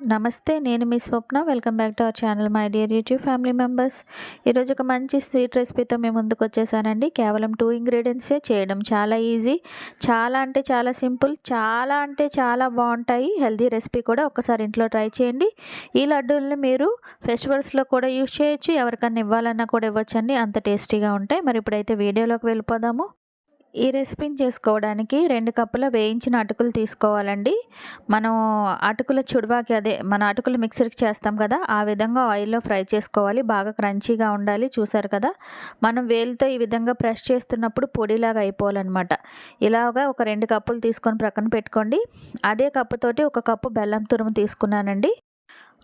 నమస్తే నేను మీ Swapna. Welcome back to our channel my dear YouTube family members. ఈరోజు ఒక మంచి స్వీట్ రెసిపీతో మేము ముందుకు వచ్చేసానండి. కేవలం టూ ఇంగ్రీడియంట్సే చేయడం చాలా ఈజీ. చాలా అంటే చాలా సింపుల్ చాలా అంటే చాలా బాగుంటాయి. హెల్తీ రెసిపీ కూడా ఒకసారి ఇంట్లో ట్రై చేయండి. ఈ లడ్డూల్ని మీరు ఫెస్టివల్స్లో కూడా యూజ్ చేయొచ్చు. ఎవరికన్నా ఇవ్వాలన్నా కూడా ఇవ్వచ్చండి. అంత టేస్టీగా ఉంటాయి. మరి ఇప్పుడైతే వీడియోలోకి వెళ్ళిపోదాము. ఈ రెసిపీని చేసుకోవడానికి రెండు కప్పుల వేయించిన అటుకులు తీసుకోవాలండి. మనం అటుకుల చుడవాకి అదే మన అటుకులు మిక్సర్కి చేస్తాం కదా ఆ విధంగా ఆయిల్లో ఫ్రై చేసుకోవాలి. బాగా క్రంచీగా ఉండాలి చూసారు కదా? మనం వేలుతో ఈ విధంగా ప్రెస్ చేస్తున్నప్పుడు పొడిలాగా అయిపోవాలన్నమాట. ఇలాగా ఒక రెండు కప్పులు తీసుకొని ప్రక్కన పెట్టుకోండి. అదే కప్పుతోటి ఒక కప్పు బెల్లం తురుము తీసుకున్నానండి.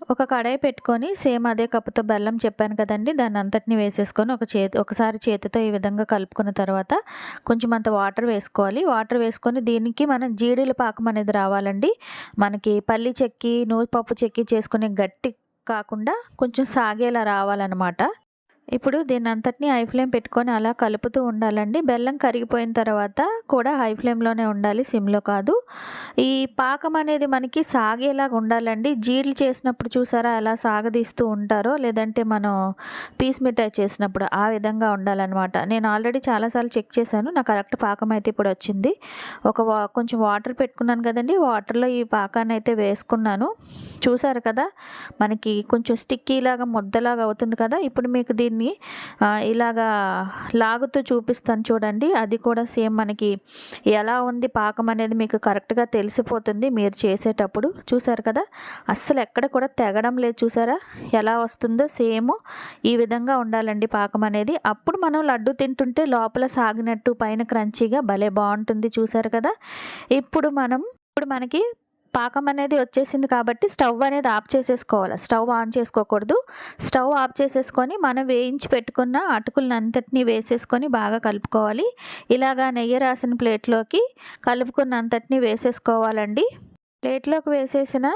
ఒక కడాయి పెట్టుకొని సేమ్ అదే కప్పుతో బెల్లం చెప్పాను కదండి దాన్ని అంతటిని వేసేసుకొని ఒక చేతి ఒకసారి చేతితో ఈ విధంగా కలుపుకున్న తర్వాత కొంచెం అంత వాటర్ వేసుకోవాలి. వాటర్ వేసుకొని దీనికి మనం జీడీల పాకం అనేది రావాలండి. మనకి పల్లి చెక్కి పప్పు చెక్కి చేసుకునే గట్టి కాకుండా కొంచెం సాగేలా రావాలన్నమాట. ఇప్పుడు దీని అంతటిని హై ఫ్లేమ్ పెట్టుకొని అలా కలుపుతూ ఉండాలండి. బెల్లం కరిగిపోయిన తర్వాత కూడా హై ఫ్లేమ్లోనే ఉండాలి సిమ్లో కాదు. ఈ పాకం అనేది మనకి సాగేలాగా ఉండాలండి. జీడ్లు చేసినప్పుడు చూసారా ఎలా సాగదీస్తూ ఉంటారో లేదంటే మనం పీస్ మిఠాయి చేసినప్పుడు ఆ విధంగా ఉండాలన్నమాట. నేను ఆల్రెడీ చాలాసార్లు చెక్ చేశాను నా కరెక్ట్ పాకం అయితే ఇప్పుడు వచ్చింది. ఒక కొంచెం వాటర్ పెట్టుకున్నాను కదండి వాటర్లో ఈ పాకాన్ని అయితే వేసుకున్నాను. చూసారు కదా మనకి కొంచెం స్టిక్కీలాగా ముద్దలాగా అవుతుంది కదా. ఇప్పుడు మీకు దీన్ని దీన్ని ఇలాగా లాగుతూ చూపిస్తాను చూడండి. అది కూడా సేమ్ మనకి ఎలా ఉంది పాకం అనేది మీకు కరెక్ట్గా తెలిసిపోతుంది మీరు చేసేటప్పుడు. చూసారు కదా? అస్సలు ఎక్కడ కూడా తెగడం లేదు చూసారా? ఎలా వస్తుందో సేమ్ ఈ విధంగా ఉండాలండి పాకం అనేది. అప్పుడు మనం లడ్డు తింటుంటే లోపల సాగినట్టు పైన క్రంచీగా భలే బాగుంటుంది చూసారు కదా? ఇప్పుడు మనం ఇప్పుడు మనకి పాకం అనేది వచ్చేసింది కాబట్టి స్టవ్ అనేది ఆఫ్ చేసేసుకోవాలి. స్టవ్ ఆన్ చేసుకోకూడదు. స్టవ్ ఆఫ్ చేసేసుకొని మనం వేయించి పెట్టుకున్న అటుకులనంతటినీ వేసేసుకొని బాగా కలుపుకోవాలి. ఇలాగా నెయ్యి రాసిన ప్లేట్లోకి కలుపుకున్నంతటినీ వేసేసుకోవాలండి. ప్లేట్లోకి వేసేసిన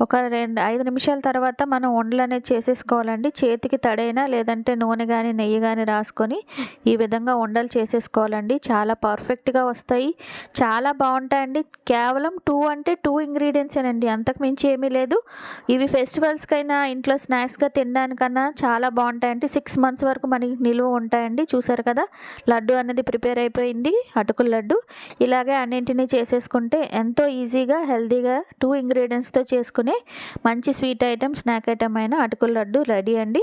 ఒక రెండు ఐదు నిమిషాల తర్వాత మనం వండలు అనేది చేసేసుకోవాలండి. చేతికి తడైనా లేదంటే నూనె కానీ నెయ్యి కానీ రాసుకొని ఈ విధంగా వండలు చేసేసుకోవాలండి. చాలా పర్ఫెక్ట్గా వస్తాయి. చాలా బాగుంటాయండి. కేవలం టూ అంటే టూ ఇంగ్రీడియంట్సేనండి అంతకు మించి ఏమీ లేదు. ఇవి ఫెస్టివల్స్కైనా ఇంట్లో స్నాక్స్గా తినడానికన్నా చాలా బాగుంటాయండి. సిక్స్ మంత్స్ వరకు మనకి నిలువ ఉంటాయండి. చూసారు కదా? లడ్డు అనేది ప్రిపేర్ అయిపోయింది. అటుకుల లడ్డు. ఇలాగే అన్నింటినీ చేసేసుకుంటే ఎంతో ఈజీగా హెల్తీగా టూ ఇంగ్రీడియంట్స్తో చేసుకునే మంచి స్వీట్ ఐటెం స్నాక్ ఐటమ్ అయిన అటుకుల లడ్డు రెడీ అండి.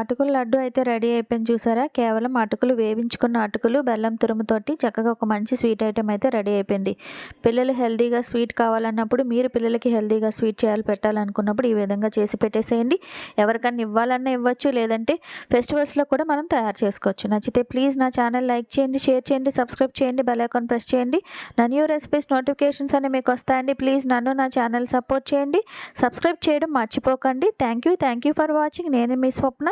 అటుకుల లడ్డు అయితే రెడీ అయిపోయింది చూసారా? కేవలం అటుకులు వేయించుకున్న అటుకులు బెల్లం తురుముతోటి చక్కగా ఒక మంచి స్వీట్ ఐటెం అయితే రెడీ అయిపోయింది. పిల్లలు హెల్తీగా స్వీట్ కావాలన్నప్పుడు మీరు పిల్లలకి హెల్తీగా స్వీట్ చేయాలి పెట్టాలనుకున్నప్పుడు ఈ విధంగా చేసి పెట్టేసేయండి. ఎవరికన్నా ఇవ్వాలన్నా ఇవ్వచ్చు లేదంటే ఫెస్టివల్స్లో కూడా మనం తయారు చేసుకోవచ్చు. నచ్చితే ప్లీజ్ నా ఛానల్ లైక్ చేయండి షేర్ చేయండి సబ్స్క్రైబ్ చేయండి బెల్ ఐకాన్ ప్రెస్ చేయండి. నా న్యూ రెసిపీస్ నోటిఫికేషన్స్ అనేవి మీకు వస్తాయండి. ప్లీజ్ నన్ను నా ఛానల్ సపోర్ట్ చేయండి. సబ్స్క్రైబ్ చేయడం మర్చిపోకండి. Thank you thank you for watching. నేను మీ స్వప్న.